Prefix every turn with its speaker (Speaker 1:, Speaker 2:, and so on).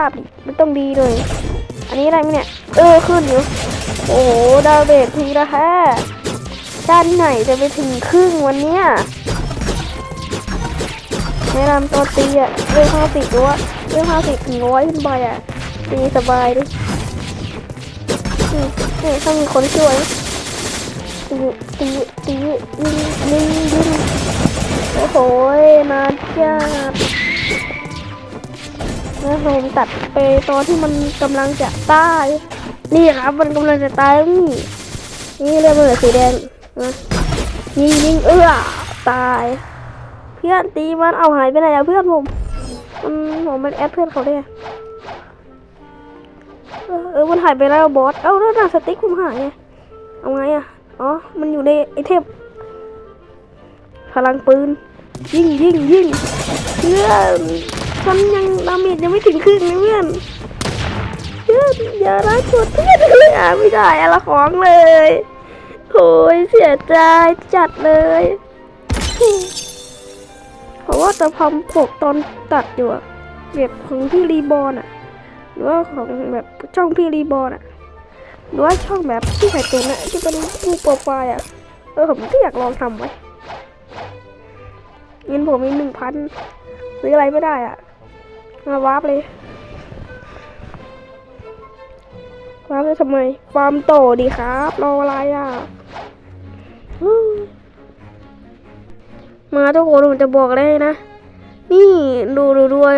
Speaker 1: ภาพดิมันต้องดีเลย อันนี้อะไรไหมเนี่ย เออขึ้นอยู่โอ้โห ดาวเบรกทีละแค่ด้านไหนจะไปถึงครึ่งวันเนี้ยแนะนำตัวตีอะเรื่องห้าสิบด้วยเรื่องห้าสิบถึงร้อยขึ้นไปอะตีสบายดิอืมนี่ถ้ามีคนช่วยตีตีตียิงยิงยิงโอ้โหนานจัด แล้วผมตัดไปตอนที่มันกำลังจะตาย นี่ครับ มันกำลังจะตายนี่นี่เรียกมันเหลือสีแดงนะยิงยิงเอื้อตาย เพื่อนตีมันเอาหายไปไหนอะเพื่อนผมมันผมมันแอดเพื่อนเขาได้ไงเออมันหายไปแล้วบอสเอ้าแล้วหน้าสติ๊กผมหายไงเอาไงอะอ๋อมันอยู่ในไอเทมพลังปืน ยิงยิงยิงเพื่อน ฉันยังดาเมจยังไม่ถึงครึ่งเลยเพื่อนเพื่อนอย่ารักกดเพื่อนเลยอะไม่ได้อะไรของเลยโอ้ยเสียใจจัดเลยเพราะว่าจะพำปกตอนตัดอยู่อะแบบของพี่รีบอลอะหรือว่าของแบบช่องพี่รีบอลอะหรือว่าช่องแบบพี่ไข่ตุ๋นอะที่เป็นผู้โปรไฟล์อะเออผมก็อยากลองทำไว้เงินผมมีหนึ่งพันซื้ออะไรไม่ได้อะ มาวาร์ปเลยวาร์ปได้ทำไมฟาร์มโตดีครับ รออะไรอะมาทุกคนผมจะบอกเลยนะ นี่ดูดูด้วย